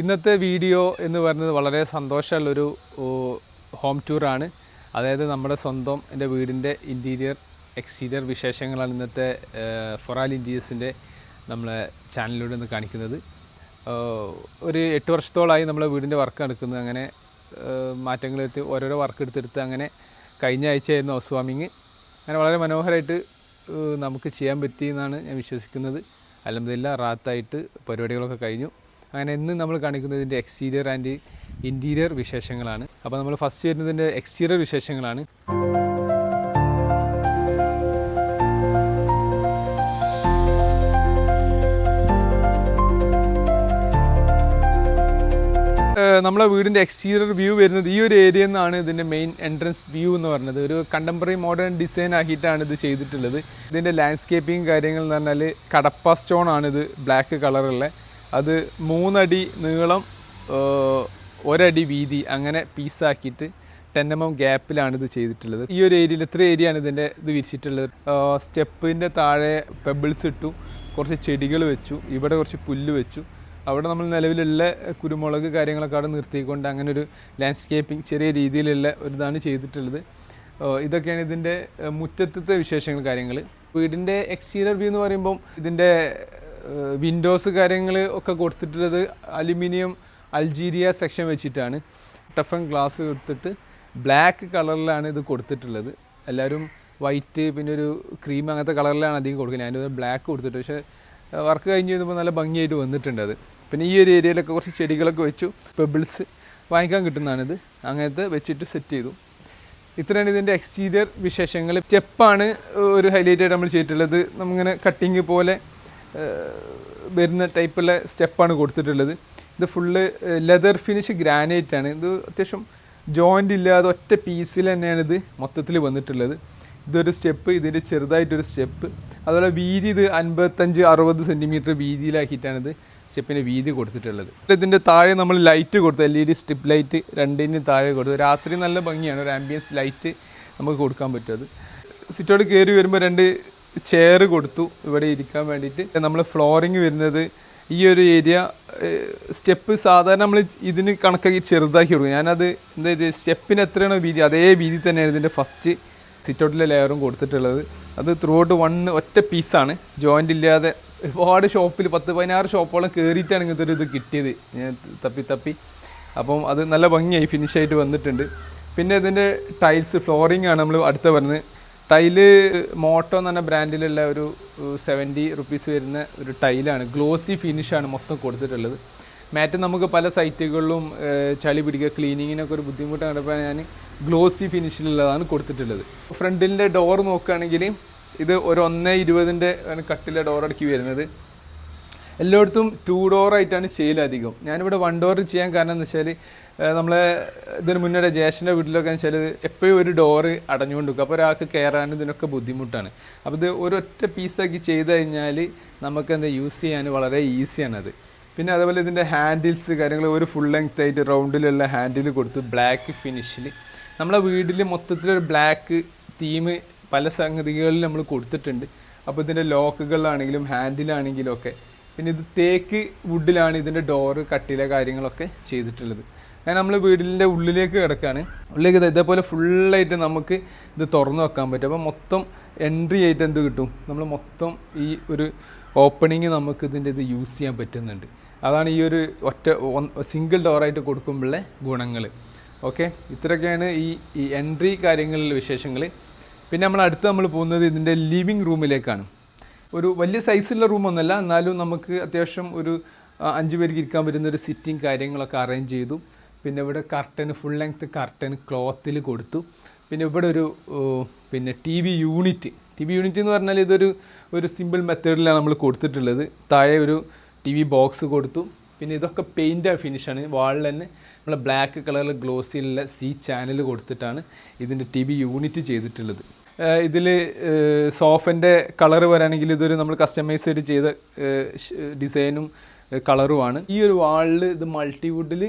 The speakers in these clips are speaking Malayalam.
ഇന്നത്തെ വീഡിയോ എന്ന് പറയുന്നത് വളരെ സന്തോഷമുള്ളൊരു ഹോം ടൂറാണ് അതായത് നമ്മുടെ സ്വന്തം എന്റെ വീടിന്റെ ഇന്റീരിയർ എക്സ്റ്റീരിയർ വിശേഷങ്ങളാണ് ഇന്നത്തെ ഫൊറാൽ ഇന്റീരിയേഴ്സിന്റെ നമ്മളെ ചാനലിലൂടെ ഒന്ന് കാണിക്കുന്നത്. ഒരു എട്ട് വർഷത്തോളമായി നമ്മളെ വീടിന്റെ വർക്ക് നടക്കുന്നത് അങ്ങനെ മാറ്റങ്ങൾ എത്തി ഓരോരോ വർക്ക് എടുത്തെടുത്ത് അങ്ങനെ കഴിഞ്ഞ ആഴ്ചയായിരുന്നു ഹൗസ് വാമിങ് അങ്ങനെ വളരെ മനോഹരമായിട്ട് നമുക്ക് ചെയ്യാൻ പറ്റിയെന്നാണ് ഞാൻ വിശ്വസിക്കുന്നത്. അലഹമില്ല റാത്തായിട്ട് പരിപാടികളൊക്കെ കഴിഞ്ഞു. അങ്ങനെ ഇന്ന് നമ്മൾ കാണിക്കുന്നത് ഇതിന്റെ എക്സ്റ്റീരിയർ ആൻഡ് ഇന്റീരിയർ വിശേഷങ്ങളാണ്. അപ്പോൾ നമ്മൾ ഫസ്റ്റ് വരുന്നതിന്റെ എക്സ്റ്റീരിയർ വിശേഷങ്ങളാണ്. നമ്മളെ വീടിന്റെ എക്സ്റ്റീരിയർ വ്യൂ വരുന്നത് ഈ ഒരു ഏരിയ നിന്നാണ് ഇതിന്റെ മെയിൻ എൻട്രൻസ് വ്യൂ എന്ന് പറയുന്നത്. ഒരു കണ്ടംപററി മോഡേൺ ഡിസൈൻ ആക്കിയിട്ടാണ് ഇത് ചെയ്തിട്ടുള്ളത്. ഇതിന്റെ ലാൻഡ്സ്കേപ്പിംഗ് കാര്യങ്ങൾ എന്ന് പറഞ്ഞാൽ കടപ്പ സ്റ്റോൺ ആണ് ഇത് ബ്ലാക്ക് കളറുള്ള അത് മൂന്നടി നീളം ഒരടി വീതി അങ്ങനെ പീസാക്കിയിട്ട് ടെൻ എം എം ഗ്യാപ്പിലാണ് ഇത് ചെയ്തിട്ടുള്ളത്. ഈ ഒരു ഏരിയയിൽ ഇത്ര ഏരിയ ആണ് ഇതിന്റെ ഇത് വിരിച്ചിട്ടുള്ളത്. സ്റ്റെപ്പിന്റെ താഴെ പെബിൾസ് ഇട്ടു കുറച്ച് ചെടികൾ വെച്ചു ഇവിടെ കുറച്ച് പുല്ല് വെച്ചു. അവിടെ നമ്മൾ നിലവിലുള്ള കുരുമുളക് കാര്യങ്ങളൊക്കെ അവിടെ നിർത്തിക്കൊണ്ട് അങ്ങനെ ഒരു ലാൻഡ്സ്കേപ്പിംഗ് ചെറിയ രീതിയിലുള്ള ഒരു ഇതാണ് ചെയ്തിട്ടുള്ളത് ഇതൊക്കെയാണ് ഇതിന്റെ മുറ്റത്തെ മുറ്റത്തത്തെ വിശേഷങ്ങൾ കാര്യങ്ങൾ. വീടിന്റെ എക്സ്റ്റീരിയർ വ്യൂ എന്ന് പറയുമ്പം ഇതിന്റെ വിൻഡോസ് കാര്യങ്ങൾ ഒക്കെ കൊടുത്തിട്ടുള്ളത് അലുമിനിയം അൾജീരിയ സെക്ഷൻ വെച്ചിട്ടാണ്. ടഫൻ ഗ്ലാസ് കൊടുത്തിട്ട് ബ്ലാക്ക് കളറിലാണ് ഇത് കൊടുത്തിട്ടുള്ളത്. എല്ലാവരും വൈറ്റ് പിന്നെ ഒരു ക്രീം അങ്ങനത്തെ കളറിലാണ് അധികം കൊടുക്കുന്നത്. അതിന്റെ ബ്ലാക്ക് കൊടുത്തിട്ട് പക്ഷേ വർക്ക് കഴിഞ്ഞ് വരുമ്പോൾ നല്ല ഭംഗിയായിട്ട് വന്നിട്ടുണ്ട് അത്. പിന്നെ ഈ ഒരു ഏരിയയിലൊക്കെ കുറച്ച് ചെടികളൊക്കെ വെച്ചു. പെബിൾസ് വാങ്ങിക്കാൻ കിട്ടുന്നതാണിത് അങ്ങനത്തെ വെച്ചിട്ട് സെറ്റ് ചെയ്തു. ഇത്രയാണ് ഇതിന്റെ എക്സ്റ്റീരിയർ വിശേഷങ്ങൾ. സ്റ്റെപ്പാണ് ഒരു ഹൈലൈറ്റ് ആയിട്ട് നമ്മൾ ചെയ്തിട്ടുള്ളത്. നമ്മിങ്ങനെ കട്ടിങ് പോലെ വരുന്ന ടൈപ്പുള്ള സ്റ്റെപ്പാണ് കൊടുത്തിട്ടുള്ളത്. ഇത് ഫുള്ള് ലെതർ ഫിനിഷ് ഗ്രാനൈറ്റ് ആണ്. ഇത് അത്യാവശ്യം ജോയിന്റ് ഇല്ലാതെ ഒറ്റ പീസിൽ തന്നെയാണ് ഇത് മൊത്തത്തിൽ വന്നിട്ടുള്ളത്. ഇതൊരു സ്റ്റെപ്പ് ഇതിന്റെ ചെറുതായിട്ടൊരു സ്റ്റെപ്പ്. അതുപോലെ വീതി ഇത് അൻപത്തഞ്ച് അറുപത് സെന്റിമീറ്റർ വീതിയിലാക്കിയിട്ടാണ് ഇത് സ്റ്റെപ്പിന് വീതി കൊടുത്തിട്ടുള്ളത്. ഇതിന്റെ താഴെ നമ്മൾ ലൈറ്റ് കൊടുത്തു. L E D strip light രണ്ടിന് താഴെ കൊടുത്തു. രാത്രി നല്ല ഭംഗിയാണ്. ഒരു ആംബിയൻസ് ലൈറ്റ് നമുക്ക് കൊടുക്കാൻ പറ്റും അത്. സിറ്റോട് കയറി വരുമ്പോൾ രണ്ട് ചെയർ കൊടുത്തു. ഇവിടെ ഇരിക്കാൻ വേണ്ടിയിട്ട്. നമ്മൾ ഫ്ലോറിങ് വരുന്നത് ഈ ഒരു ഏരിയ സ്റ്റെപ്പ് സാധാരണ നമ്മൾ ഇതിന് കണക്കാക്കി ചെറുതാക്കി കൊടുക്കും. ഞാനത് എന്താ ഇത് സ്റ്റെപ്പിന് എത്രയാണോ വീതി അതേ വീതി തന്നെയാണ് ഇതിന്റെ ഫസ്റ്റ് സിറ്റൗട്ടിലെ ലെയറും കൊടുത്തിട്ടുള്ളത്. അത് ത്രൂ ഔട്ട് വൺ ഒറ്റ പീസാണ് ജോയിന്റ് ഇല്ലാതെ ഒരുപാട് ഷോപ്പിൽ പത്ത് പതിനാറ് ഷോപ്പോളം കയറിയിട്ടാണ് ഇങ്ങനത്തെ ഒരു ഇത് കിട്ടിയത്. ഞാൻ തപ്പി തപ്പി. അപ്പം അത് നല്ല ഭംഗിയായി ഫിനിഷായിട്ട് വന്നിട്ടുണ്ട്. പിന്നെ ഇതിന്റെ ടൈൽസ് ഫ്ലോറിംഗ് ആണ് നമ്മൾ അടുത്ത വരുന്നത് ടൈൽ മോട്ടോ എന്ന് പറഞ്ഞ ബ്രാൻഡിലുള്ള ഒരു സെവന്റി റുപ്പീസ് വരുന്ന ഒരു ടൈലാണ്. ഗ്ലോസി ഫിനിഷാണ് മൊത്തം കൊടുത്തിട്ടുള്ളത്. മാറ്റ് നമുക്ക് പല സൈറ്റുകളിലും ചളി പിടിക്കുക ക്ലീനിങ്ങിനൊക്കെ ഒരു ബുദ്ധിമുട്ട് കണ്ടപ്പോൾ ഞാൻ ഗ്ലോസി ഫിനിഷിലുള്ളതാണ് കൊടുത്തിട്ടുള്ളത്. ഫ്രണ്ടിന്റെ ഡോർ നോക്കുകയാണെങ്കിൽ ഇത് ഒരു ഒന്നേ ഇരുപതിന്റെ കട്ടിലെ ഡോർ അടുക്കി വരുന്നത്. എല്ലായിടത്തും ടു ഡോറായിട്ടാണ് ചെയ്യൽ അധികം. ഞാനിവിടെ വൺ ഡോർ ചെയ്യാൻ കാരണം എന്ന് വെച്ചാൽ നമ്മളെ ഇതിന് മുന്നേ ജേഷന്റെ വീട്ടിലൊക്കെ വെച്ചാൽ എപ്പോഴും ഒരു ഡോറ് അടഞ്ഞുകൊണ്ട് വെക്കും അപ്പോൾ ഒരാൾക്ക് കയറാനും ഇതിനൊക്കെ ബുദ്ധിമുട്ടാണ്. അപ്പോൾ ഇത് ഒരൊറ്റ പീസാക്കി ചെയ്ത് കഴിഞ്ഞാൽ നമുക്ക് എന്താ യൂസ് ചെയ്യാൻ വളരെ ഈസിയാണ് അത്. പിന്നെ അതുപോലെ ഇതിന്റെ ഹാൻഡിൽസ് കാര്യങ്ങൾ ഒരു ഫുൾ ലെങ്ത് ആയിട്ട് റൗണ്ടിലുള്ള ഹാൻഡിൽ കൊടുത്ത് ബ്ലാക്ക് ഫിനിഷിൽ നമ്മളെ വീട്ടിൽ മൊത്തത്തിലൊരു ബ്ലാക്ക് തീം പല സംഗതികളിൽ നമ്മൾ കൊടുത്തിട്ടുണ്ട്. അപ്പോൾ ഇതിന്റെ ലോക്കുകളാണെങ്കിലും ഹാൻഡിലാണെങ്കിലും ഒക്കെ. പിന്നെ ഇത് തേക്ക് വുഡിലാണ് ഇതിന്റെ ഡോറ് കട്ടിലെ കാര്യങ്ങളൊക്കെ ചെയ്തിട്ടുള്ളത്. അങ്ങനെ നമ്മൾ വീടിന്റെ ഉള്ളിലേക്ക് കിടക്കുകയാണ് ഉള്ളിലേക്ക് ഇതേപോലെ ഫുള്ളായിട്ട് നമുക്ക് ഇത് തുറന്നു വെക്കാൻ പറ്റും. അപ്പോൾ മൊത്തം എൻട്രി ആയിട്ട് എന്ത് കിട്ടും? നമ്മൾ മൊത്തം ഈ ഒരു ഓപ്പണിങ് നമുക്ക് ഇതിന്റെ ഇത് യൂസ് ചെയ്യാൻ പറ്റുന്നുണ്ട്. അതാണ് ഈ ഒരു ഒറ്റ സിംഗിൾ ഡോറായിട്ട് കൊടുക്കുമ്പോഴുള്ള ഗുണങ്ങൾ ഓക്കെ ഇത്രയൊക്കെയാണ് ഈ ഈ എൻട്രി കാര്യങ്ങളിലെ വിശേഷങ്ങൾ പിന്നെ നമ്മൾ അടുത്ത് നമ്മൾ പോകുന്നത് ഇതിന്റെ ലിവിങ് റൂമിലേക്കാണ് ഒരു വലിയ സൈസുള്ള റൂമൊന്നുമല്ല എന്നാലും നമുക്ക് അത്യാവശ്യം ഒരു അഞ്ച് പേർക്ക് ഇരിക്കാൻ പറ്റുന്ന ഒരു സിറ്റിംഗ് കാര്യങ്ങളൊക്കെ അറേഞ്ച് ചെയ്തു. പിന്നെ ഇവിടെ കർട്ടൻ ഫുൾ ലെങ്ത് കർട്ടൻ ക്ലോത്തിൽ കൊടുത്തു. പിന്നെ ഇവിടെ ഒരു പിന്നെ T V unit T V unit എന്ന് പറഞ്ഞാൽ ഇതൊരു ഒരു സിമ്പിൾ മെത്തേഡിലാണ് നമ്മൾ കൊടുത്തിട്ടുള്ളത്. താഴെ ഒരു ടി വി ബോക്സ് കൊടുത്തു. പിന്നെ ഇതൊക്കെ പെയിന്റ് ഫിനിഷാണ് വാളിൽ തന്നെ നമ്മൾ ബ്ലാക്ക് കളറിൽ ഗ്ലോസിലുള്ള സി ചാനൽ കൊടുത്തിട്ടാണ് ഇതിന്റെ ടി വി യൂണിറ്റ് ചെയ്തിട്ടുള്ളത്. ഇതിൽ സോഫന്റെ കളർ വരാണെങ്കിൽ ഇതൊരു നമ്മൾ കസ്റ്റമൈസ്ഡ് ചെയ്ത ഡിസൈനും കളറുമാണ് ഈ ഒരു വാളിൽ ഇത് മൾട്ടിവുഡിൽ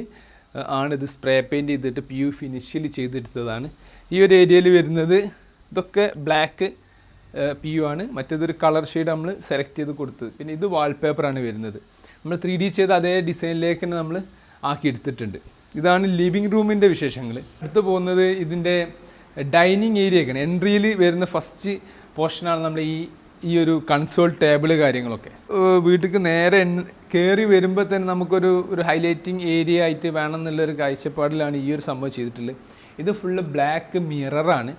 ആണ് ഇത് സ്പ്രേ പെയിന്റ് ചെയ്തിട്ട് പി യു ഫിനിഷിൽ ചെയ്തെടുത്തതാണ്. ഈ ഒരു ഏരിയയിൽ വരുന്നത് ഇതൊക്കെ ബ്ലാക്ക് പി യു ആണ്. മറ്റേതൊരു കളർ ഷെയ്ഡ് നമ്മൾ സെലക്ട് ചെയ്ത് കൊടുത്തത്. പിന്നെ ഇത് വാൾപേപ്പറാണ് വരുന്നത്. നമ്മൾ ത്രീ ഡി ചെയ്ത് അതേ ഡിസൈനിലേക്ക് തന്നെ നമ്മൾ ആക്കി എടുത്തിട്ടുണ്ട് ഇതാണ് ലിവിങ് റൂമിന്റെ വിശേഷങ്ങൾ അടുത്ത് പോകുന്നത് ഇതിന്റെ ഡൈനിങ് ഏരിയയൊക്കെയാണ് എൻട്രിയിൽ വരുന്ന ഫസ്റ്റ് പോർഷനാണ് നമ്മൾ ഈ ഈ ഒരു കൺസോൾ ടേബിൾ കാര്യങ്ങളൊക്കെ വീട്ടിലേക്ക് നേരെ കയറി വരുമ്പോൾ തന്നെ നമുക്കൊരു ഒരു ഹൈലൈറ്റിംഗ് ഏരിയ ആയിട്ട് വേണം എന്നുള്ളൊരു കാഴ്ചപ്പാടിലാണ് ഈ ഒരു സംഭവം ചെയ്തിട്ടുള്ളത്. ഇത് ഫുള്ള് ബ്ലാക്ക് മിററാണ്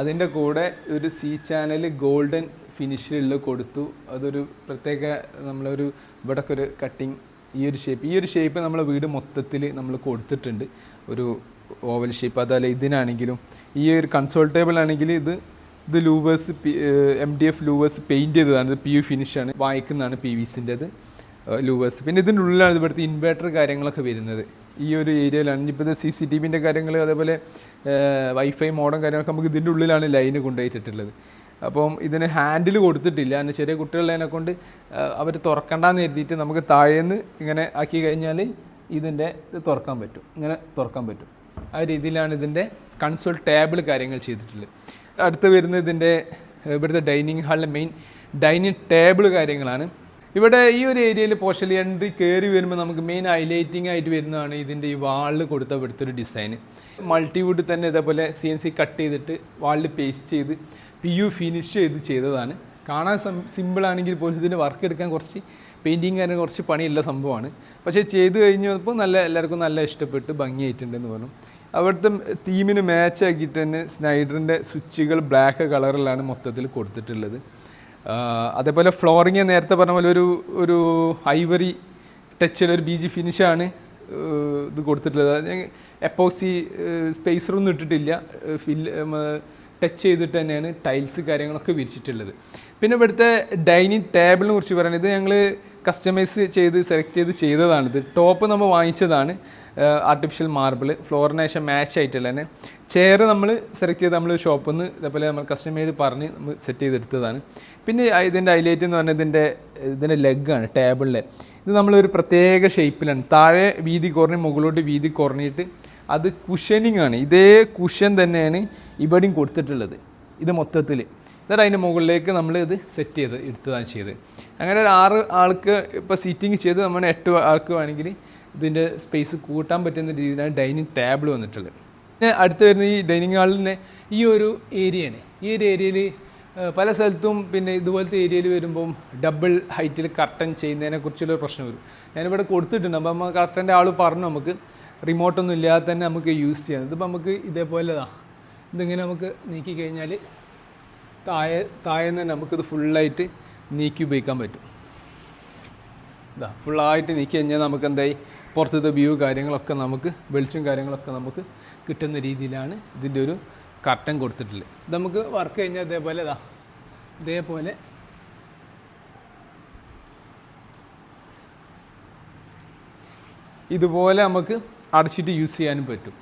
അതിന്റെ കൂടെ ഒരു സി ചാനൽ ഗോൾഡൻ ഫിനിഷിലുള്ള കൊടുത്തു. അതൊരു പ്രത്യേക നമ്മളൊരു ഇവിടൊക്കെ ഒരു കട്ടിങ് ഈ ഒരു ഷേപ്പ് ഈ ഒരു ഷേപ്പ് നമ്മളെ വീട് മൊത്തത്തിൽ നമ്മൾ കൊടുത്തിട്ടുണ്ട്. ഒരു ഓവൽ ഷേപ്പ് അതല്ല ഇതിനാണെങ്കിലും ഈ ഒരു കൺസോൾ ടേബിൾ ആണെങ്കിൽ ഇത് ഇത് louvers M D F louvers paint ചെയ്തതാണ്. ഇത് പി യു ഫിനിഷാണ് വായിക്കുന്നതാണ് പി വിസിന്റെത് ലൂവേഴ്സ്. പിന്നെ ഇതിന്റെ ഉള്ളിലാണ് ഇവിടുത്തെ ഇൻവേർട്ടർ കാര്യങ്ങളൊക്കെ വരുന്നത്. ഈ ഒരു ഏരിയയിലാണ് ഇപ്പോൾ ഇത് സി സി ടി വിന്റെ കാര്യങ്ങൾ അതേപോലെ വൈഫൈ മോഡം കാര്യങ്ങളൊക്കെ നമുക്ക് ഇതിന്റെ ഉള്ളിലാണ് ലൈന് കൊണ്ടുപോയിട്ടുള്ളത് അപ്പം ഇതിന് ഹാൻഡിൽ കൊടുത്തിട്ടില്ല. അതിന് ചെറിയ കുട്ടികളതിനെ കൊണ്ട് അവർ തുറക്കണ്ടെന്ന് എഴുതിയിട്ട് നമുക്ക് താഴേന്ന് ഇങ്ങനെ ആക്കി കഴിഞ്ഞാൽ ഇതിന്റെ ഇത് തുറക്കാൻ പറ്റും. ഇങ്ങനെ തുറക്കാൻ പറ്റും. ആ രീതിയിലാണ് ഇതിന്റെ കൺസോൾ ടേബിൾ കാര്യങ്ങൾ ചെയ്തിട്ടുള്ളത്. അടുത്ത് വരുന്നത് ഇതിന്റെ ഇവിടുത്തെ ഡൈനിങ് ഹാളിലെ മെയിൻ ഡൈനിങ് ടേബിൾ കാര്യങ്ങളാണ്. ഇവിടെ ഈ ഒരു ഏരിയയിൽ പോഷലി എൻട്രി കയറി വരുമ്പോൾ നമുക്ക് മെയിൻ ഹൈലൈറ്റിംഗ് ആയിട്ട് വരുന്നതാണ് ഇതിന്റെ ഈ വാളിൽ കൊടുത്ത ഇവിടുത്തെ ഒരു ഡിസൈൻ മൾട്ടിവുഡ് തന്നെ ഇതേപോലെ സി എൻ സി കട്ട് ചെയ്തിട്ട് വാളിൽ പേസ്റ്റ് ചെയ്ത് പി യു ഫിനിഷ് ചെയ്ത് ചെയ്തതാണ്. കാണാൻ സിമ്പിൾ ആണെങ്കിൽ പോലും ഇതിന് വർക്ക് എടുക്കാൻ കുറച്ച് പെയിന്റിങ് കാര്യം കുറച്ച് പണിയുള്ള സംഭവമാണ്. പക്ഷേ ചെയ്ത് കഴിഞ്ഞപ്പോൾ നല്ല എല്ലാവർക്കും നല്ല ഇഷ്ടപ്പെട്ട് ഭംഗിയായിട്ടുണ്ടെന്ന് പറഞ്ഞു. അവിടുത്തെ തീമിന് മാച്ച് ആക്കിയിട്ട് തന്നെ സ്നൈഡറിന്റെ സ്വിച്ചുകൾ ബ്ലാക്ക് കളറിലാണ് മൊത്തത്തിൽ കൊടുത്തിട്ടുള്ളത്. അതേപോലെ ഫ്ലോറിങ് നേരത്തെ പറഞ്ഞ പോലെ ഒരു ഒരു ഐവറി ടച്ചിൽ ഒരു ജി ഫിനിഷാണ് ഇത് കൊടുത്തിട്ടുള്ളത്. എപ്പോക്സി സ്പേസറൊന്നും ഇട്ടിട്ടില്ല. ഫിൽ ടച്ച് ചെയ്തിട്ട് തന്നെയാണ് ടൈൽസ് കാര്യങ്ങളൊക്കെ വിരിച്ചിട്ടുള്ളത്. പിന്നെ ഇവിടുത്തെ ഡൈനിങ് ടേബിളിനെ കുറിച്ച് പറയുന്നത് ഞങ്ങൾ കസ്റ്റമൈസ് ചെയ്ത് സെലക്ട് ചെയ്ത് ചെയ്തതാണിത്. ടോപ്പ് നമ്മൾ വാങ്ങിച്ചതാണ്. ആർട്ടിഫിഷ്യൽ മാർബിൾ ഫ്ലോറിനേഷൻ മാച്ച് ആയിട്ടുള്ള തന്നെ. ചെയർ നമ്മൾ സെലക്ട് ചെയ്ത് നമ്മൾ ഷോപ്പിൽ നിന്ന് ഇതേപോലെ നമ്മൾ കസ്റ്റമൈസ് പറഞ്ഞ് നമ്മൾ സെറ്റ് ചെയ്തെടുത്തതാണ്. പിന്നെ ഇതിന്റെ ഹൈലൈറ്റ് എന്ന് പറഞ്ഞാൽ ഇതിന്റെ ഇതിന്റെ ലെഗാണ് ടേബിളിലെ ഇത് നമ്മളൊരു പ്രത്യേക ഷേപ്പിലാണ് താഴെ വീതി കുറഞ്ഞ് മുകളിലോട്ട് വീതി കുറഞ്ഞിട്ട് അത് കുഷനിങ് ആണ്. ഇതേ കുഷൻ തന്നെയാണ് ഇവിടെയും കൊടുത്തിട്ടുള്ളത് ഇത് മൊത്തത്തിൽ എന്നിട്ട് അതിന്റെ മുകളിലേക്ക് നമ്മൾ ഇത് സെറ്റ് ചെയ്ത് എടുത്തതാണ് ചെയ്ത് അങ്ങനെ ഒരു ആറ് ആൾക്ക് ഇപ്പോൾ സീറ്റിംഗ് ചെയ്ത് നമ്മൾ എട്ട് ആൾക്ക് വേണമെങ്കിൽ ഇതിന്റെ സ്പേസ് കൂട്ടാൻ പറ്റുന്ന രീതിയിലാണ് ഡൈനിങ് ടേബിൾ വന്നിട്ടുള്ളത്. പിന്നെ അടുത്ത് വരുന്ന ഈ ഡൈനിങ് ഹാളിന്റെ ഈ ഒരു ഏരിയയാണ് ഈ ഒരു ഏരിയയിൽ പല സ്ഥലത്തും പിന്നെ ഇതുപോലത്തെ ഏരിയയിൽ വരുമ്പം ഡബിൾ ഹൈറ്റിൽ കർട്ടൻ ചെയ്യുന്നതിനെ കുറിച്ചുള്ള പ്രശ്നം വരും. ഞാനിവിടെ കൊടുത്തിട്ടുണ്ട് അപ്പം നമ്മൾ കർട്ടന്റെ ആൾ പറഞ്ഞു നമുക്ക് റിമോട്ടൊന്നും ഇല്ലാതെ തന്നെ നമുക്ക് യൂസ് ചെയ്യാം. ഇതിപ്പോൾ നമുക്ക് ഇതേപോലെതാണ് ഇതിങ്ങനെ നമുക്ക് നീക്കി കഴിഞ്ഞാൽ താഴെ താഴെ നിന്ന് നമുക്കിത് ഫുള്ളായിട്ട് നീക്കി ഉപയോഗിക്കാൻ പറ്റും. ഇതാ ഫുള്ളായിട്ട് നീക്കി കഴിഞ്ഞാൽ നമുക്ക് എന്തായി? പുറത്തത്തെ വ്യൂ കാര്യങ്ങളൊക്കെ നമുക്ക് വെളിച്ചം കാര്യങ്ങളൊക്കെ നമുക്ക് കിട്ടുന്ന രീതിയിലാണ് ഇതിന്റെ ഒരു കർട്ടൻ കൊടുത്തിട്ടുള്ളത്. ഇത് നമുക്ക് വർക്ക് കഴിഞ്ഞാൽ ഇതേപോലെ ഇതാ ഇതേപോലെ ഇതുപോലെ നമുക്ക് അടച്ചിട്ട് യൂസ് ചെയ്യാനും പറ്റും.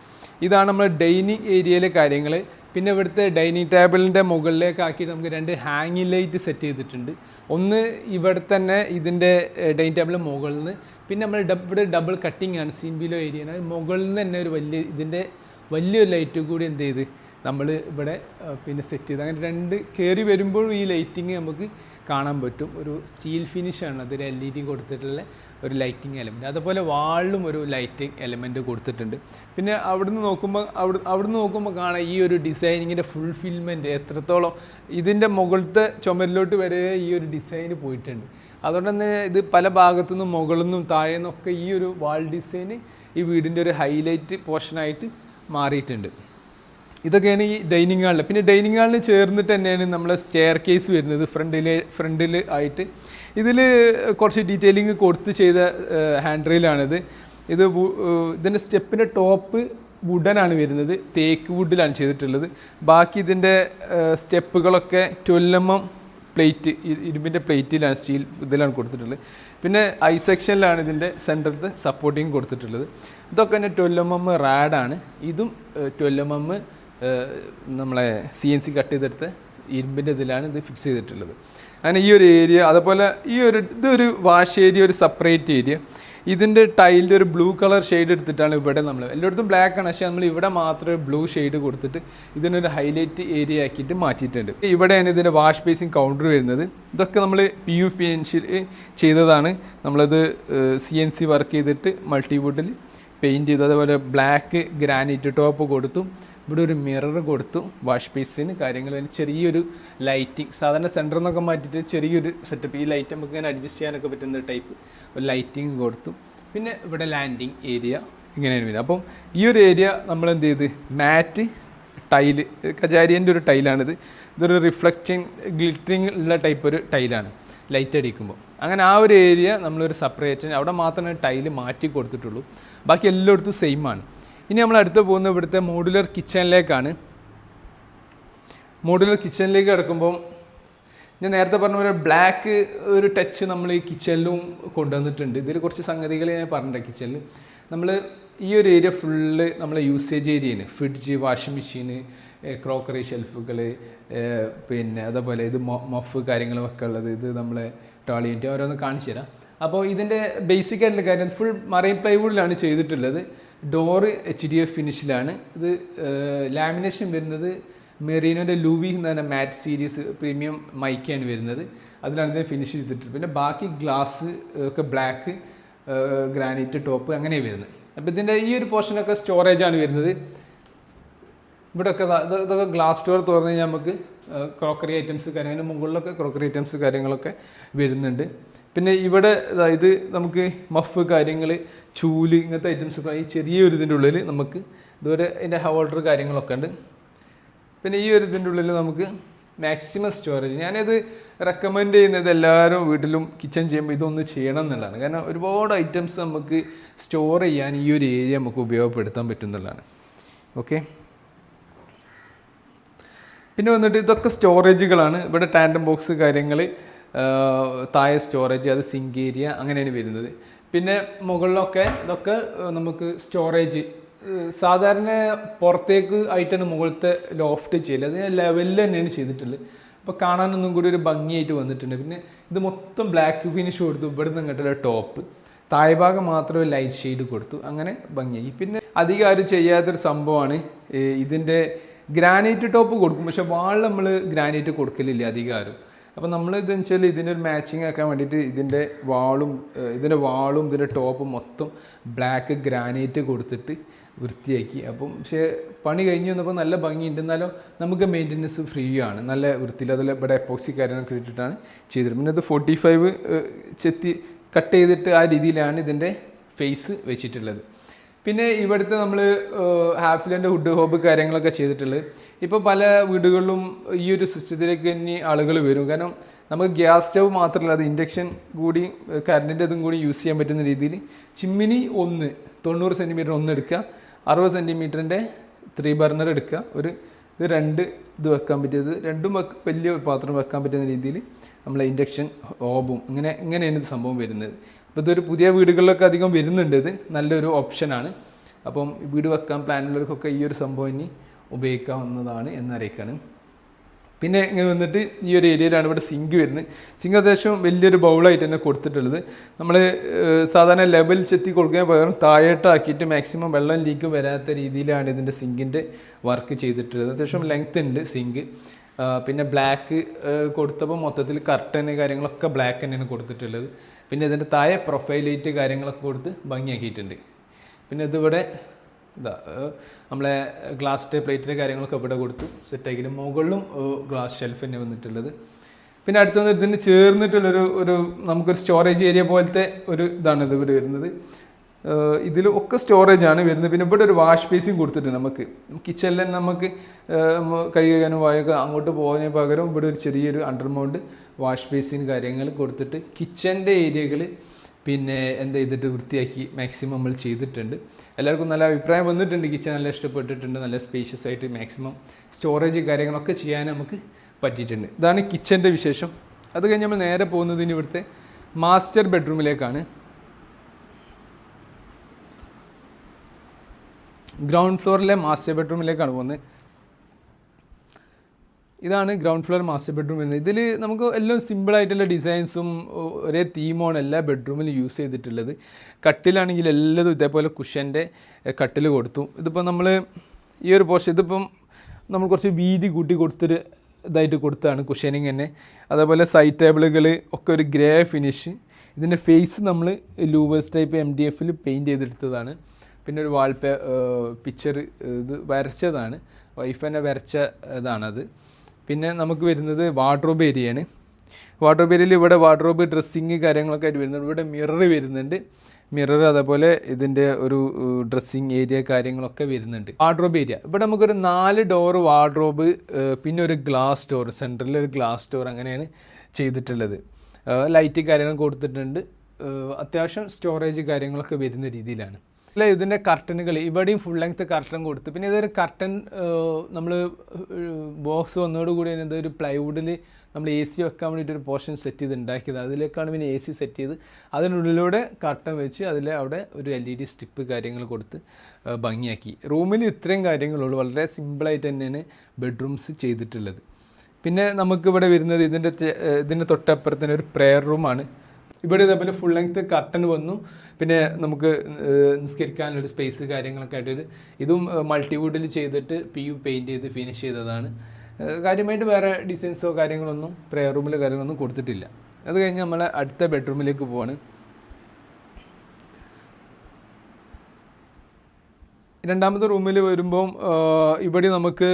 ഇതാണ് നമ്മൾ ഡൈനിങ് ഏരിയയിലെ കാര്യങ്ങൾ പിന്നെ ഇവിടുത്തെ ഡൈനിങ് ടേബിളിന്റെ മുകളിലേക്ക് ആക്കിയിട്ട് നമുക്ക് രണ്ട് ഹാങ്ങിങ് ലൈറ്റ് സെറ്റ് ചെയ്തിട്ടുണ്ട്. ഒന്ന് ഇവിടെ തന്നെ ഇതിന്റെ ഡൈനിങ് ടേബിൾ മുകളിൽ നിന്ന്. പിന്നെ നമ്മൾ ഇവിടെ ഡബിൾ കട്ടിംഗ് ആണ് സീൻ ബിലോ ഏരിയ മുകളിൽ നിന്ന് തന്നെ ഒരു വലിയ ഇതിന്റെ വലിയൊരു ലൈറ്റ് കൂടി എന്ത് ചെയ്ത് നമ്മൾ ഇവിടെ പിന്നെ സെറ്റ് ചെയ്ത്. അങ്ങനെ രണ്ട് കയറി വരുമ്പോഴും ഈ ലൈറ്റിങ് നമുക്ക് കാണാൻ പറ്റും. ഒരു സ്റ്റീൽ ഫിനിഷാണ് അതൊരു എൽ ഇ ഡി കൊടുത്തിട്ടുള്ള ഒരു ലൈറ്റിംഗ് എലമെന്റ് അതുപോലെ വാളിലും ഒരു ലൈറ്റിംഗ് എലമെന്റ് കൊടുത്തിട്ടുണ്ട്. പിന്നെ അവിടുന്ന് നോക്കുമ്പോൾ അവിടെ അവിടുന്ന് നോക്കുമ്പോൾ കാണാം ഈ ഒരു ഡിസൈനിങ്ങിന്റെ ഫുൾഫിൽമെന്റ് എത്രത്തോളം ഇതിന്റെ മുകളിലത്തെ ചുമരിലോട്ട് വരെ ഈ ഒരു ഡിസൈൻ പോയിട്ടുണ്ട്. അതുകൊണ്ട് തന്നെ ഇത് പല ഭാഗത്തു നിന്നും മുകളിൽ നിന്നും താഴെ നിന്നൊക്കെ ഈ ഒരു വാൾ ഡിസൈൻ ഈ വീടിന്റെ ഒരു ഹൈലൈറ്റ് പോർഷനായിട്ട് മാറിയിട്ടുണ്ട്. ഇതൊക്കെയാണ് ഈ ഡൈനിങ് ഹാളിൽ പിന്നെ ഡൈനിങ് ഹാളിൽ ചേർന്നിട്ട് തന്നെയാണ് നമ്മളെ സ്റ്റെയർ കേസ് വരുന്നത് ഫ്രണ്ടിലെ ഫ്രണ്ടിൽ ആയിട്ട്. ഇതിൽ കുറച്ച് ഡീറ്റെയിലിംഗ് കൊടുത്ത് ചെയ്ത ഹാൻഡ് റെയിലാണിത് ഇത് ഇതിന്റെ സ്റ്റെപ്പിന്റെ ടോപ്പ് വുഡനാണ് വരുന്നത്. തേക്ക് വുഡിലാണ് ചെയ്തിട്ടുള്ളത്. ബാക്കി ഇതിന്റെ സ്റ്റെപ്പുകളൊക്കെ ട്വല്ലമ്മം പ്ലേറ്റ് ഇരുമ്പിന്റെ പ്ലേറ്റിലാണ് സ്റ്റീൽ ഇതിലാണ് കൊടുത്തിട്ടുള്ളത്. പിന്നെ ഐ സെക്ഷനിലാണ് ഇതിന്റെ സെന്ററിൽ സപ്പോർട്ടിങ് കൊടുത്തിട്ടുള്ളത്. ഇതൊക്കെ തന്നെ ട്വൽവ് റാഡാണ് ഇതും ട്വൽവ് നമ്മളെ സി എൻ സി കട്ട് ചെയ്തെടുത്ത് ഇരുമ്പിന്റെ ഇതിലാണ് ഇത് ഫിക്സ് ചെയ്തിട്ടുള്ളത്. അങ്ങനെ ഈ ഒരു ഏരിയ അതുപോലെ ഈ ഒരു ഇതൊരു വാഷ് ഏരിയ ഒരു സെപ്പറേറ്റ് ഏരിയ ഇതിന്റെ ടൈലിന്റെ ഒരു ബ്ലൂ കളർ ഷെയ്ഡ് എടുത്തിട്ടാണ് ഇവിടെ നമ്മൾ എല്ലായിടത്തും ബ്ലാക്ക് ആണ്. പക്ഷേ നമ്മൾ ഇവിടെ മാത്രമേ ബ്ലൂ ഷെയ്ഡ് കൊടുത്തിട്ട് ഇതിനൊരു ഹൈലൈറ്റ് ഏരിയ ആക്കിയിട്ട് മാറ്റിയിട്ടുണ്ട്. ഇവിടെയാണ് ഇതിന്റെ വാഷ് ബേസിങ് കൗണ്ടർ വരുന്നത്. ഇതൊക്കെ നമ്മൾ പി യു പി എൻഷിൽ ചെയ്തതാണ്. നമ്മളത് സി എൻ സി വർക്ക് ചെയ്തിട്ട് മൾട്ടിവുഡിൽ പെയിന്റ് ചെയ്തു. അതേപോലെ ബ്ലാക്ക് ഗ്രാനൈറ്റ് ടോപ്പ് കൊടുത്തു. ഇവിടെ ഒരു മിറർ കൊടുത്തു. വാഷ് ബേസിന് കാര്യങ്ങൾ ചെറിയൊരു ലൈറ്റിംഗ് സാധാരണ സെന്ററിൽ നിന്നൊക്കെ മാറ്റിയിട്ട് ചെറിയൊരു സെറ്റപ്പ് ഈ ലൈറ്റ് നമുക്ക് ഇങ്ങനെ അഡ്ജസ്റ്റ് ചെയ്യാനൊക്കെ പറ്റുന്ന ടൈപ്പ് ഒരു ലൈറ്റിംഗ് കൊടുത്തു. പിന്നെ ഇവിടെ ലാൻഡിങ് ഏരിയ ഇങ്ങനെയാണ് വരുന്നത്. അപ്പം ഈ ഒരു ഏരിയ നമ്മൾ എന്ത് ചെയ്ത്? മാറ്റ് ടൈൽ കജാരിയന്റെ ഒരു ടൈലാണിത് ഇതൊരു റിഫ്ലക്റ്റിങ് ഗ്ലിറ്ററിങ് ഉള്ള ടൈപ്പ് ഒരു ടൈലാണ് ലൈറ്റ് അടിക്കുമ്പോൾ. അങ്ങനെ ആ ഒരു ഏരിയ നമ്മളൊരു സെപ്പറേറ്റ് അവിടെ മാത്രമേ ടൈൽ മാറ്റി കൊടുത്തിട്ടുള്ളൂ. ബാക്കി എല്ലായിടത്തും സെയിം ആണ്. ഇനി നമ്മൾ അടുത്ത് പോകുന്ന ഇവിടുത്തെ മോഡുലർ കിച്ചണിലേക്കാണ് മോഡുലർ കിച്ചണിലേക്ക് കിടക്കുമ്പം ഞാൻ നേരത്തെ പറഞ്ഞ പോലെ ബ്ലാക്ക് ഒരു ടച്ച് നമ്മൾ ഈ കിച്ചണിലും കൊണ്ടുവന്നിട്ടുണ്ട്. ഇതിൽ കുറച്ച് സംഗതികൾ ഞാൻ പറഞ്ഞിട്ടുണ്ട് കിച്ചണിൽ നമ്മൾ ഈ ഒരു ഏരിയ ഫുള്ള് നമ്മൾ യൂസേജ് ഏരിയയാണ് ഫ്രിഡ്ജ് വാഷിംഗ് മെഷീന് ക്രോക്കറി ഷെൽഫുകൾ പിന്നെ അതേപോലെ ഇത് മഫ് കാര്യങ്ങളൊക്കെ ഉള്ളത് ഇത് നമ്മൾ ടോയ്ലറ്റ് ഓരോന്ന് കാണിച്ചു തരാം. അപ്പോൾ ഇതിന്റെ ബേസിക് ആയിട്ടുള്ള കാര്യം ഫുൾ മറൈൻ പ്ലൈവുഡിലാണ് ചെയ്തിട്ടുള്ളത്. ഡോറ് എച്ച് ഡി എഫ് ഫിനിഷിലാണ് ഇത് ലാമിനേഷൻ വരുന്നത് മെറീനോന്റെ ലൂവി എന്ന് പറഞ്ഞ മാറ്റ് സീരീസ് പ്രീമിയം മൈക്കാണ് വരുന്നത്. അതിലാണ് ഇതിനെ ഫിനിഷ് ചെയ്തിട്ട് പിന്നെ ബാക്കി ഗ്ലാസ് ഒക്കെ ബ്ലാക്ക് ഗ്രാനൈറ്റ് ടോപ്പ് അങ്ങനെയാണ് വരുന്നത്. അപ്പോൾ ഇതിന്റെ ഈ ഒരു പോർഷനൊക്കെ സ്റ്റോറേജ് ആണ് വരുന്നത്. ഇവിടെ ഒക്കെ ഇതൊക്കെ ഗ്ലാസ് ഡോർ തുറന്നു കഴിഞ്ഞാൽ നമുക്ക് ക്രോക്കറി ഐറ്റംസ് കാര്യങ്ങൾ മുകളിലൊക്കെ ക്രോക്കറി ഐറ്റംസ് കാര്യങ്ങളൊക്കെ വരുന്നുണ്ട്. പിന്നെ ഇവിടെ ഇത് നമുക്ക് മഫ് കാര്യങ്ങൾ ചൂൽ ഇങ്ങനത്തെ ഐറ്റംസ് ഈ ചെറിയൊരു ഇതിന്റെ ഉള്ളിൽ നമുക്ക് ഇതുവരെ അതിന്റെ ഹോൾഡർ കാര്യങ്ങളൊക്കെ ഉണ്ട്. പിന്നെ ഈ ഒരു ഇതിന്റെ ഉള്ളിൽ നമുക്ക് മാക്സിമം സ്റ്റോറേജ് ഞാനത് റെക്കമെൻഡ് ചെയ്യുന്നത് എല്ലാവരും വീട്ടിലും കിച്ചൺ ചെയ്യുമ്പോൾ ഇതൊന്ന് ചെയ്യണം എന്നുള്ളതാണ്. കാരണം ഒരുപാട് ഐറ്റംസ് നമുക്ക് സ്റ്റോർ ചെയ്യാൻ ഈ ഒരു ഏരിയ നമുക്ക് ഉപയോഗപ്പെടുത്താൻ പറ്റുന്നുള്ളതാണ്. ഓക്കെ പിന്നെ വന്നിട്ട് ഇതൊക്കെ സ്റ്റോറേജുകളാണ് ഇവിടെ ടാൻഡം ബോക്സ് കാര്യങ്ങൾ താഴെ സ്റ്റോറേജ് അത് സിങ്ക് ഏരിയ അങ്ങനെയാണ് വരുന്നത്. പിന്നെ മുകളിലൊക്കെ ഇതൊക്കെ നമുക്ക് സ്റ്റോറേജ് സാധാരണ പുറത്തേക്ക് ആയിട്ടാണ് മുകളിലത്തെ ലോഫ്റ്റ് ചെയ്യൽ. അത് ലെവലിൽ തന്നെയാണ് ചെയ്തിട്ടുള്ളത്. അപ്പോൾ കാണാനൊന്നും കൂടി ഒരു ഭംഗിയായിട്ട് വന്നിട്ടുണ്ട്. പിന്നെ ഇത് മൊത്തം ബ്ലാക്ക് ഫിനിഷ് കൊടുത്തു. ഇവിടെ നിന്ന് ഇങ്ങോട്ടുള്ള ടോപ്പ് താഴ്ഭാഗം മാത്രമേ ലൈറ്റ് ഷെയ്ഡ് കൊടുത്തു. അങ്ങനെ ഭംഗിയായി. പിന്നെ അധികം ആരും ചെയ്യാത്തൊരു സംഭവമാണ് ഇതിന്റെ ഗ്രാനൈറ്റ് ടോപ്പ് കൊടുക്കും. പക്ഷെ വാൾ നമ്മൾ ഗ്രാനൈറ്റ് കൊടുക്കലില്ല അധികം ആരും അപ്പോൾ നമ്മൾ ഇതെന്ന് വെച്ചാൽ ഇതിനൊരു മാച്ചിങ് ആക്കാൻ വേണ്ടിയിട്ട് ഇതിന്റെ വാളും ഇതിന്റെ വാളും ഇതിന്റെ ടോപ്പും മൊത്തം ബ്ലാക്ക് ഗ്രാനൈറ്റ് കൊടുത്തിട്ട് വൃത്തിയാക്കി. അപ്പം പക്ഷേ പണി കഴിഞ്ഞ് വന്നപ്പോൾ നല്ല ഭംഗിയുണ്ട്. എന്നാലും നമുക്ക് മെയിന്റനൻസ് ഫ്രീ ആണ്. നല്ല വൃത്തിയിൽ അതിൽ ഇവിടെ എപ്പോക്സി കാര്യങ്ങളൊക്കെ ഇട്ടിട്ടാണ് ചെയ്തിട്ട് പിന്നെ അത് ഫോർട്ടി ഫൈവ് ചെത്തി കട്ട് ചെയ്തിട്ട് ആ രീതിയിലാണ് ഇതിന്റെ ഫേസ് വെച്ചിട്ടുള്ളത്. പിന്നെ ഇവിടുത്തെ നമ്മൾ ഹാഫിലന്റെ ഹുഡ് ഹോബ് കാര്യങ്ങളൊക്കെ ചെയ്തിട്ടുള്ളത്. ഇപ്പോൾ പല വീടുകളിലും ഈ ഒരു സിസ്റ്റത്തിലേക്ക് തന്നെ ആളുകൾ വരും. കാരണം നമുക്ക് ഗ്യാസ് സ്റ്റവ് മാത്രമല്ല അത് ഇൻഡക്ഷൻ കൂടി കറണ്ടിന്റെ ഇതും കൂടി യൂസ് ചെയ്യാൻ പറ്റുന്ന രീതിയിൽ ചിമ്മിനി ഒന്ന് തൊണ്ണൂറ് സെന്റിമീറ്റർ ഒന്ന് എടുക്കുക. അറുപത് സെന്റിമീറ്ററിന്റെ ത്രീ ബർണർ എടുക്കുക. ഒരു ഇത് രണ്ട് ഇത് വെക്കാൻ പറ്റിയത് രണ്ടും വലിയ പാത്രം വെക്കാൻ പറ്റുന്ന രീതിയിൽ നമ്മളെ ഇൻഡക്ഷൻ ഓബും ഇങ്ങനെ ഇങ്ങനെയാണ് ഇത് സംഭവം വരുന്നത്. അപ്പോൾ ഇതൊരു പുതിയ വീടുകളിലൊക്കെ അധികം വരുന്നുണ്ട് ഇത്. നല്ലൊരു ഓപ്ഷനാണ് അപ്പം വീട് വെക്കാൻ പ്ലാനുള്ളവർക്കൊക്കെ ഈ ഒരു സംഭവം ഇനി ഉപയോഗിക്കാവുന്നതാണ് എന്നറിയിക്കാണ് പിന്നെ ഇങ്ങനെ വന്നിട്ട് ഈ ഒരു ഏരിയയിലാണ് ഇവിടെ സിങ്ക് വരുന്നത്. സിങ്ക് അത്യാവശ്യം വലിയൊരു ബൗളായിട്ട് തന്നെ കൊടുത്തിട്ടുള്ളത്. നമ്മൾ സാധാരണ ലെവൽ ചെത്തി കൊടുക്കാൻ പകരം താഴോട്ടാക്കിയിട്ട് മാക്സിമം വെള്ളം ലീക്ക് വരാത്ത രീതിയിലാണ് ഇതിന്റെ സിങ്കിന്റെ വർക്ക് ചെയ്തിട്ടുള്ളത്. അത്യാവശ്യം ലെങ്ത് ഉണ്ട് സിങ്ക് പിന്നെ ബ്ലാക്ക് കൊടുത്തപ്പോൾ മൊത്തത്തിൽ കർട്ടൻ കാര്യങ്ങളൊക്കെ ബ്ലാക്ക് തന്നെയാണ് കൊടുത്തിട്ടുള്ളത്. പിന്നെ ഇതിന്റെ താഴെ പ്രൊഫൈലൈറ്റ് കാര്യങ്ങളൊക്കെ കൊടുത്ത് ഭംഗിയാക്കിയിട്ടുണ്ട്. പിന്നെ ഇതിവിടെ ഇതാ നമ്മളെ ഗ്ലാസ് ടേ പ്ലേറ്റിന്റെ കാര്യങ്ങളൊക്കെ ഇവിടെ കൊടുത്തു. സെറ്റാക്കിയിട്ട് മുകളിലും ഗ്ലാസ് ഷെൽഫ് തന്നെ വന്നിട്ടുള്ളത്. പിന്നെ അടുത്തത് ഇതിന് ചേർന്നിട്ടുള്ളൊരു ഒരു നമുക്കൊരു സ്റ്റോറേജ് ഏരിയ പോലത്തെ ഒരു ഇതാണ് ഇത് ഇവിടെ വരുന്നത്. ഇതിൽ ഒക്കെ സ്റ്റോറേജ് ആണ് വരുന്നത്. പിന്നെ ഇവിടെ ഒരു വാഷ് ബേസിൻ കൊടുത്തിട്ടുണ്ട് നമുക്ക്. കിച്ചണിൽ നമുക്ക് കഴുകാനും വായൊക്കെ അങ്ങോട്ട് പോകുന്നതിന് പകരം ഇവിടെ ഒരു ചെറിയൊരു അണ്ടർമൗണ്ട് വാഷ് ബേസിൻ കാര്യങ്ങൾ കൊടുത്തിട്ട് കിച്ചന്റെ ഏരിയകൾ പിന്നെ എന്താ ചെയ്തിട്ട് വൃത്തിയാക്കി മാക്സിമം നമ്മൾ ചെയ്തിട്ടുണ്ട്. എല്ലാവർക്കും നല്ല അഭിപ്രായം വന്നിട്ടുണ്ട്. കിച്ചൺ നല്ല ഇഷ്ടപ്പെട്ടിട്ടുണ്ട്. നല്ല സ്പേഷ്യസ് ആയിട്ട് മാക്സിമം സ്റ്റോറേജ് കാര്യങ്ങളൊക്കെ ചെയ്യാൻ നമുക്ക് പറ്റിയിട്ടുണ്ട്. ഇതാണ് കിച്ചന്റെ വിശേഷം. അത് കഴിഞ്ഞ് നമ്മൾ നേരെ പോകുന്നതിന് ഇവിടുത്തെ മാസ്റ്റർ ബെഡ്റൂമിലേക്കാണ് ഗ്രൗണ്ട് ഫ്ലോറിലെ മാസ്റ്റർ ബെഡ്റൂമിലേക്കാണ് പോകുന്നത്. ഇതാണ് ഗ്രൗണ്ട് ഫ്ലോർ മാസ്റ്റർ ബെഡ്റൂം വരുന്നത്. ഇതിൽ നമുക്ക് എല്ലാം സിമ്പിളായിട്ടുള്ള ഡിസൈൻസും ഒരേ തീമാണ് എല്ലാ ബെഡ്റൂമിലും യൂസ് ചെയ്തിട്ടുള്ളത്. കട്ടിലാണെങ്കിൽ എല്ലാതും ഇതേപോലെ കുഷന്റെ കട്ടിൽ കൊടുത്തു. ഇതിപ്പോൾ നമ്മൾ ഈ ഒരു പോർഷൻ ഇതിപ്പം നമ്മൾ കുറച്ച് വീതി കൂട്ടി കൊടുത്തൊരു ഇതായിട്ട് കൊടുത്താണ് കുഷനിങ് തന്നെ. അതേപോലെ സൈഡ് ടേബിളുകൾ ഒക്കെ ഒരു ഗ്രേ ഫിനിഷ് ഇതിന്റെ ഫേസ് നമ്മൾ ലൂവേഴ്സ് ടൈപ്പ് എം ഡി എഫിൽ പെയിന്റ് ചെയ്തെടുത്തതാണ്. പിന്നെ ഒരു വാൾ പിക്ചർ ഇത് വരച്ചതാണ്. വൈഫ് തന്നെ വരച്ച ഇതാണത്. പിന്നെ നമുക്ക് വരുന്നത് വാർഡ്രോബ് ഏരിയയാണ് വാർഡ്രോബ് ഏരിയയിൽ ഇവിടെ വാർഡ്രോബ് ഡ്രസ്സിങ് കാര്യങ്ങളൊക്കെ ആയിട്ട് വരുന്നുണ്ട്. ഇവിടെ മിറർ വരുന്നുണ്ട്. മിറർ അതേപോലെ ഇതിന്റെ ഒരു ഡ്രസ്സിങ് ഏരിയ കാര്യങ്ങളൊക്കെ വരുന്നുണ്ട്. വാർഡ്രോബ് ഏരിയ ഇവിടെ നമുക്കൊരു നാല് ഡോർ വാർഡ്രോബ് പിന്നെ ഒരു ഗ്ലാസ് ഡോർ സെന്ററിൽ ഒരു ഗ്ലാസ് ഡോർ അങ്ങനെയാണ് ചെയ്തിട്ടുള്ളത്. ലൈറ്റ് കാര്യങ്ങൾ കൊടുത്തിട്ടുണ്ട്. അത്യാവശ്യം സ്റ്റോറേജ് കാര്യങ്ങളൊക്കെ വരുന്ന രീതിയിലാണ്. അല്ല ഇതിന്റെ കർട്ടനുകൾ ഇവിടെയും ഫുൾ ലെങ്ത് കർട്ടൻ കൊടുത്തു. പിന്നെ ഇതൊരു കർട്ടൻ നമ്മൾ ബോക്സ് വന്നതോടുകൂടി തന്നെ ഇതൊരു പ്ലൈവുഡിൽ നമ്മൾ എ സി വെക്കാൻ വേണ്ടിയിട്ട് ഒരു പോർഷൻ സെറ്റ് ചെയ്ത് ഉണ്ടാക്കിയത് അതിലേക്കാണ് പിന്നെ എ സി സെറ്റ് ചെയ്ത് അതിനുള്ളിലൂടെ കർട്ടൻ വെച്ച് അതിൽ അവിടെ ഒരു എൽ ഇ ഡി സ്ട്രിപ്പ് കാര്യങ്ങൾ കൊടുത്ത് ഭംഗിയാക്കി. റൂമിൽ ഇത്രയും കാര്യങ്ങളുള്ളൂ. വളരെ സിമ്പിളായിട്ട് തന്നെയാണ് ബെഡ്റൂംസ് ചെയ്തിട്ടുള്ളത്. പിന്നെ നമുക്കിവിടെ വരുന്നത് ഇതിന്റെ ഇതിന്റെ തൊട്ടപ്പുറത്തിന് ഒരു പ്രെയർ റൂമാണ് ഇവിടെ ഇതേപോലെ ഫുൾ ലെങ്ത് കർട്ടൻ വന്നു. പിന്നെ നമുക്ക് നിസ്കരിക്കാനൊരു സ്പേസ് കാര്യങ്ങളൊക്കെ ആയിട്ട് ഇതും മൾട്ടിവുഡിൽ ചെയ്തിട്ട് പി യു പെയിന്റ് ചെയ്ത് ഫിനിഷ് ചെയ്തതാണ്. കാര്യമായിട്ട് വേറെ ഡിസൈൻസോ കാര്യങ്ങളൊന്നും പ്രെയർ റൂമിൽ കാര്യങ്ങളൊന്നും കൊടുത്തിട്ടില്ല. അത് കഴിഞ്ഞ് നമ്മളെ അടുത്ത ബെഡ്റൂമിലേക്ക് പോവാണ്. രണ്ടാമത്തെ റൂമിൽ വരുമ്പോൾ ഇവിടെ നമുക്ക്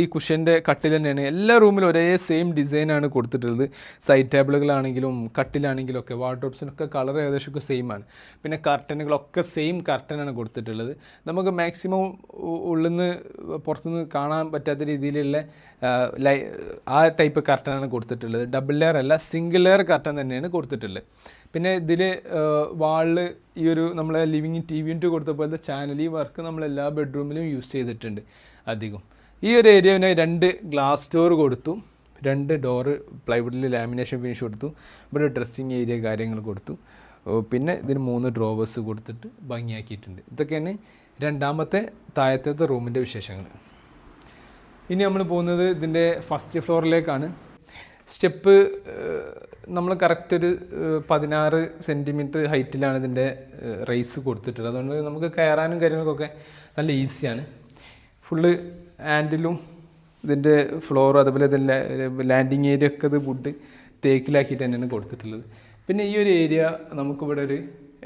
ഈ കുഷന്റെ കട്ടിൽ തന്നെയാണ്. എല്ലാ റൂമിലും ഒരേ സെയിം ഡിസൈൻ ആണ് കൊടുത്തിട്ടുള്ളത്. സൈഡ് ടേബിളുകളാണെങ്കിലും കട്ടിലാണെങ്കിലും ഒക്കെ വാർഡ്രോബ്സിനൊക്കെ കളർ ഏകദേശം ഒക്കെ സെയിം ആണ്. പിന്നെ കർട്ടനുകളൊക്കെ സെയിം കർട്ടനാണ് കൊടുത്തിട്ടുള്ളത്. നമുക്ക് മാക്സിമം ഉള്ളിൽ നിന്ന് പുറത്തുനിന്ന് കാണാൻ പറ്റാത്ത രീതിയിലുള്ള ലൈ ആ ടൈപ്പ് കർട്ടനാണ് കൊടുത്തിട്ടുള്ളത്. ഡബിൾ ലെയർ അല്ല സിംഗിൾ ലെയർ കർട്ടൻ തന്നെയാണ് കൊടുത്തിട്ടുള്ളത്. പിന്നെ ഇതിൽ വാളിൽ ഈ ഒരു നമ്മളെ ലിവിങ് ടി വി ഇന്റ് കൊടുത്ത പോലത്തെ ചാനൽ ഈ വർക്ക് നമ്മൾ എല്ലാ ബെഡ്റൂമിലും യൂസ് ചെയ്തിട്ടുണ്ട് അധികം. ഈ ഒരു ഏരിയ പിന്നെ രണ്ട് ഗ്ലാസ് ഡോർ കൊടുത്തു രണ്ട് ഡോറ് പ്ലൈവുഡിൽ ലാമിനേഷൻ ഫിനിഷ് കൊടുത്തു ഇവിടെ ഡ്രസ്സിങ് ഏരിയ കാര്യങ്ങൾ കൊടുത്തു. പിന്നെ ഇതിന് മൂന്ന് ഡ്രോവേഴ്സ് കൊടുത്തിട്ട് ഭംഗിയാക്കിയിട്ടുണ്ട്. ഇതൊക്കെയാണ് രണ്ടാമത്തെ താഴത്തെ റൂമിന്റെ വിശേഷങ്ങൾ. ഇനി നമ്മൾ പോകുന്നത് ഇതിന്റെ ഫസ്റ്റ് ഫ്ലോറിലേക്കാണ്. സ്റ്റെപ്പ് നമ്മൾ കറക്റ്റ് ഒരു പതിനാറ് സെന്റിമീറ്റർ ഹൈറ്റിലാണ് ഇതിന്റെ റേസ് കൊടുത്തിട്ടുള്ളത്. അതുകൊണ്ട് നമുക്ക് കയറാനും കാര്യങ്ങൾക്കൊക്കെ നല്ല ഈസിയാണ്. ഫുള്ള് ഹാൻഡിലും ഇതിന്റെ ഫ്ലോറും അതുപോലെ ഇതിന്റെ ലാൻഡിങ് ഏരിയ ഒക്കെ ഇത് വുഡ് തേക്കിലാക്കിയിട്ട് തന്നെയാണ് കൊടുത്തിട്ടുള്ളത്. പിന്നെ ഈ ഒരു ഏരിയ നമുക്കിവിടെ ഒരു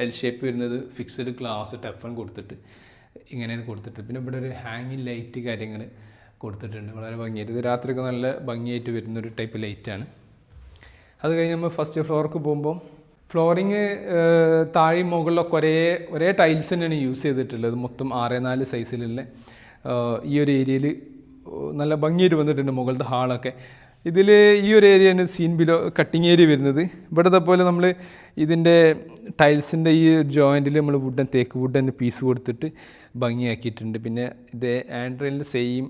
എൽ ഷേപ്പ് വരുന്നത് ഫിക്സഡ് ഗ്ലാസ് ടഫൺ കൊടുത്തിട്ട് ഇങ്ങനെയാണ് കൊടുത്തിട്ട്. പിന്നെ ഇവിടെ ഒരു ഹാങ്ങിങ് ലൈറ്റ് കാര്യങ്ങൾ കൊടുത്തിട്ടുണ്ട്. വളരെ ഭംഗിയായിട്ട്. ഇത് രാത്രിയൊക്കെ നല്ല ഭംഗിയായിട്ട് വരുന്ന ഒരു ടൈപ്പ് ലൈറ്റാണ് അത് കഴിഞ്ഞ് നമ്മൾ ഫസ്റ്റ് ഫ്ലോർക്ക് പോകുമ്പോൾ ഫ്ലോറിങ് താഴെ മുകളിലൊക്കെ ഒരേ ഒരേ ടൈൽസ് തന്നെയാണ് യൂസ് ചെയ്തിട്ടുള്ളത്. മൊത്തം ആറ് നാല് സൈസിലുള്ള ഈ ഒരു ഏരിയയിൽ നല്ല ഭംഗിയായിട്ട് വന്നിട്ടുണ്ട് മുകളിലത്തെ ഹാളൊക്കെ ഇതിൽ ഈ ഒരു ഏരിയയാണ് സീൻ ബിലോ കട്ടിങ് ഏരിയ വരുന്നത്. ഇവിടത്തെ പോലെ നമ്മൾ ഇതിന്റെ ടൈൽസിന്റെ ഈ ജോയിന്റിൽ നമ്മൾ വുഡൻ തേക്ക് വുഡൻ പീസ് കൊടുത്തിട്ട് ഭംഗിയാക്കിയിട്ടുണ്ട്. പിന്നെ ഇത് ആൻഡ്രോയിന്റെ സെയിം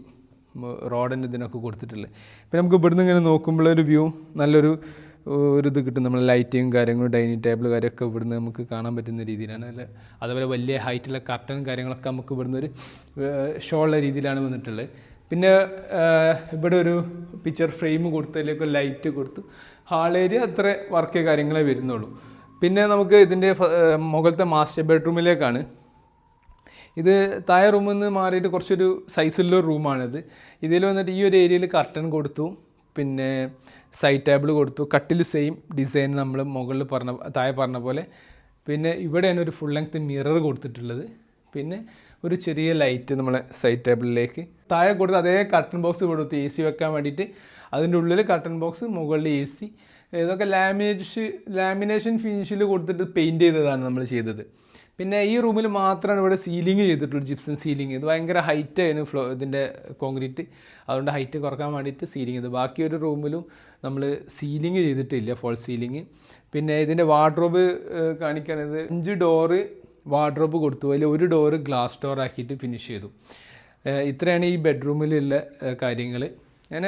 റോഡിന്റെ ഇതിനൊക്കെ കൊടുത്തിട്ടുള്ളത്. പിന്നെ നമുക്ക് ഇവിടുന്ന് ഇങ്ങനെ നോക്കുമ്പോൾ ഒരു വ്യൂ നല്ലൊരു ഒരു ഇത് കിട്ടും. നമ്മൾ ലൈറ്റിങ് കാര്യങ്ങളും ഡൈനിങ് ടേബിൾ കാര്യമൊക്കെ ഇവിടുന്ന് നമുക്ക് കാണാൻ പറ്റുന്ന രീതിയിലാണ്. അല്ല അതുപോലെ വലിയ ഹൈറ്റുള്ള കർട്ടൻ കാര്യങ്ങളൊക്കെ നമുക്ക് ഇവിടുന്ന് ഒരു ഷോ ഉള്ള രീതിയിലാണ് വന്നിട്ടുള്ളത്. പിന്നെ ഇവിടെ ഒരു പിക്ചർ ഫ്രെയിം കൊടുത്തതിലേക്ക് ലൈറ്റ് കൊടുത്തു. ഹാൾ ഏരിയ അത്ര വർക്ക് കാര്യങ്ങളെ വരുന്നുള്ളൂ. പിന്നെ നമുക്ക് ഇതിന്റെ മുകളിലത്തെ മാസ്റ്റർ ബെഡ്റൂമിലേക്കാണ് ഇത് താഴെ റൂമിൽ നിന്ന് മാറിയിട്ട് കുറച്ചൊരു സൈസുള്ള റൂമാണിത് ഇതിൽ വന്നിട്ട് ഈ ഒരു ഏരിയയിൽ കർട്ടൻ കൊടുത്തു. പിന്നെ സൈഡ് ടേബിൾ കൊടുത്തു. കട്ടിൽ സെയിം ഡിസൈൻ നമ്മൾ മുകളിൽ പറഞ്ഞ താഴെ പറഞ്ഞ പോലെ. പിന്നെ ഇവിടെയാണ് ഒരു ഫുൾ ലെങ്ത് മിറർ കൊടുത്തിട്ടുള്ളത്. പിന്നെ ഒരു ചെറിയ ലൈറ്റ് നമ്മളെ സൈഡ് ടേബിളിലേക്ക് താഴെ കൊടുത്ത് അതേ കർട്ടൺ ബോക്സ് കൊടുത്തു എ സി വെക്കാൻ വേണ്ടിയിട്ട്. അതിന്റെ ഉള്ളിൽ കർട്ടൺ ബോക്സ് മുകളിൽ എ സി ഇതൊക്കെ ലാമിനേഷ് ലാമിനേഷൻ ഫിനിഷിൽ കൊടുത്തിട്ട് പെയിന്റ് ചെയ്തതാണ് നമ്മൾ ചെയ്തത്. പിന്നെ ഈ റൂമിൽ മാത്രമാണ് ഇവിടെ സീലിംഗ് ചെയ്തിട്ടുള്ളൂ ജിപ്സൺ സീലിംഗ് ഇത് ഭയങ്കര ഹൈറ്റ് ആയിരുന്നു ഫ്ലോ ഇതിന്റെ കോൺക്രീറ്റ് അതുകൊണ്ട് ഹൈറ്റ് കുറയ്ക്കാൻ വേണ്ടിയിട്ട് സീലിംഗ് ചെയ്തു. ബാക്കി ഒരു റൂമിലും നമ്മൾ സീലിംഗ് ചെയ്തിട്ടില്ല ഫോൾ സീലിംഗ് പിന്നെ ഇതിന്റെ വാർഡ്രോബ് കാണിക്കുന്നത് അഞ്ച് ഡോറ് വാർഡ്രോബ് കൊടുത്തു. അതിൽ ഒരു ഡോറ് ഗ്ലാസ് ഡോർ ആക്കിയിട്ട് ഫിനിഷ് ചെയ്തു. ഇത്രയാണ് ഈ ബെഡ്റൂമിലുള്ള കാര്യങ്ങൾ ഞാൻ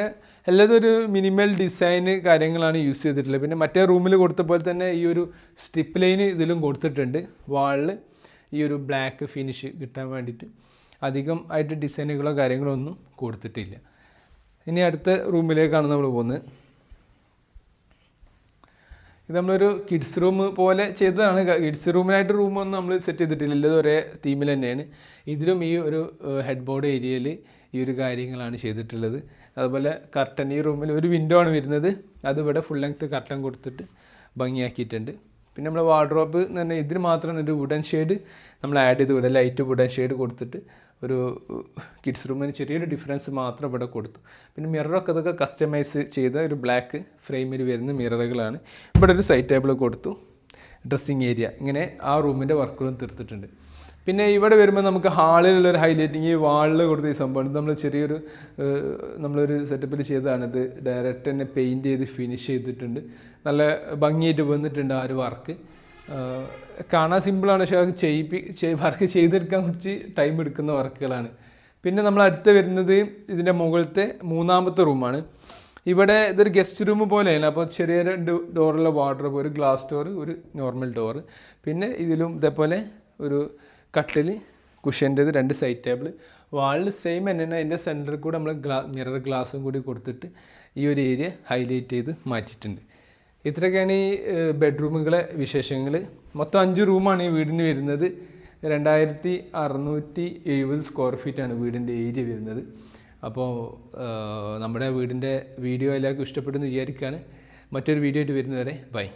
എല്ലാതും ഒരു മിനിമൽ ഡിസൈന് കാര്യങ്ങളാണ് യൂസ് ചെയ്തിട്ടുള്ളത്. പിന്നെ മറ്റേ റൂമിൽ കൊടുത്ത പോലെ തന്നെ ഈ ഒരു സ്ട്രിപ്പ് ലൈൻ ഇതിലും കൊടുത്തിട്ടുണ്ട്. വാളിൽ ഈ ഒരു ബ്ലാക്ക് ഫിനിഷ് കിട്ടാൻ വേണ്ടിയിട്ട്. അധികം ആയിട്ട് ഡിസൈനുകളോ കാര്യങ്ങളോ ഒന്നും കൊടുത്തിട്ടില്ല. ഇനി അടുത്ത റൂമിലേക്കാണ് നമ്മൾ പോകുന്നത്. ഇത് നമ്മളൊരു കിഡ്സ് റൂം പോലെ ചെയ്തതാണ്. കിഡ്സ് റൂമിനായിട്ട് റൂമൊന്നും നമ്മൾ സെറ്റ് ചെയ്തിട്ടില്ല. ഇത് ഒരേ തീമിൽ തന്നെയാണ്. ഇതിലും ഈ ഒരു ഹെഡ് ബോർഡ് ഏരിയയിൽ ഈ ഒരു കാര്യങ്ങളാണ് ചെയ്തിട്ടുള്ളത്. അതുപോലെ കർട്ടൻ ഈ റൂമിൽ ഒരു വിൻഡോ ആണ് വരുന്നത്. അതിവിടെ ഫുൾ ലെങ്ത് കർട്ടൻ കൊടുത്തിട്ട് ഭംഗിയാക്കിയിട്ടുണ്ട്. പിന്നെ നമ്മൾ വാർഡ്രോബ് എന്ന് പറഞ്ഞാൽ ഇതിന് മാത്രം ഒരു വുഡൻ ഷെയ്ഡ് നമ്മൾ ആഡ് ചെയ്ത് വിടാം ലൈറ്റ് വുഡൻ ഷെയ്ഡ് കൊടുത്തിട്ട് ഒരു കിഡ്സ് റൂമിന് ചെറിയൊരു ഡിഫറൻസ് മാത്രം ഇവിടെ കൊടുത്തു. പിന്നെ മിററൊക്കെ അതൊക്കെ കസ്റ്റമൈസ് ചെയ്ത ഒരു ബ്ലാക്ക് ഫ്രെയിമിൽ വരുന്ന മിററുകളാണ് ഇവിടെ ഒരു സൈഡ് ടേബിൾ കൊടുത്തു. ഡ്രസ്സിങ് ഏരിയ ഇങ്ങനെ ആ റൂമിന്റെ വർക്കുകളും തീർത്തിട്ടുണ്ട്. പിന്നെ ഇവിടെ വരുമ്പോൾ നമുക്ക് ഹാളിലുള്ള ഒരു ഹൈലൈറ്റിങ് ഈ വാളിൽ കൊടുത്ത ഈ സംഭവം. നമ്മൾ ചെറിയൊരു നമ്മളൊരു സെറ്റപ്പിൽ ചെയ്തതാണ്. ഇത് ഡയറക്റ്റ് തന്നെ പെയിന്റ് ചെയ്ത് ഫിനിഷ് ചെയ്തിട്ടുണ്ട്. നല്ല ഭംഗിയായിട്ട് വന്നിട്ടുണ്ട് ആ ഒരു വർക്ക് കാണാൻ സിമ്പിളാണ് പക്ഷേ അത് ചെയ്യിപ്പി വർക്ക് ചെയ്തെടുക്കാൻ കുറച്ച് ടൈം എടുക്കുന്ന വർക്കുകളാണ് പിന്നെ നമ്മൾ അടുത്ത് വരുന്നത് ഇതിന്റെ മുകളിലത്തെ മൂന്നാമത്തെ റൂമാണ് ഇവിടെ ഇതൊരു ഗസ്റ്റ് റൂം പോലെയാണ് അപ്പോൾ ചെറിയ ഡോറുള്ള വാർഡ്രോബ് ഒരു ഗ്ലാസ് ഡോർ ഒരു നോർമൽ ഡോർ പിന്നെ ഇതിലും ഇതേപോലെ ഒരു കട്ടിൽ കുഷ്യന്റെത് രണ്ട് സൈഡ് ടേബിൾ വാളിൽ സെയിം തന്നെ അതിന്റെ സെന്ററിൽ കൂടെ നമ്മൾ ഗ്ലാ മിറർ ഗ്ലാസും കൂടി കൊടുത്തിട്ട് ഈ ഒരു ഏരിയ ഹൈലൈറ്റ് ചെയ്ത് മാറ്റിയിട്ടുണ്ട്. ഇത്രയൊക്കെയാണ് ഈ ബെഡ്റൂമുകളെ വിശേഷങ്ങൾ മൊത്തം അഞ്ച് റൂമാണ് ഈ വീടിന് വരുന്നത്. രണ്ടായിരത്തി അറുന്നൂറ്റി എഴുപത് സ്ക്വയർ ഫീറ്റാണ് വീടിന്റെ ഏരിയ വരുന്നത്. അപ്പോൾ നമ്മുടെ വീടിന്റെ വീഡിയോ എല്ലാവർക്കും ഇഷ്ടപ്പെടുന്നു വിചാരിക്കുകയാണ്. മറ്റൊരു വീഡിയോ ആയിട്ട് വരുന്നവരെ ബൈ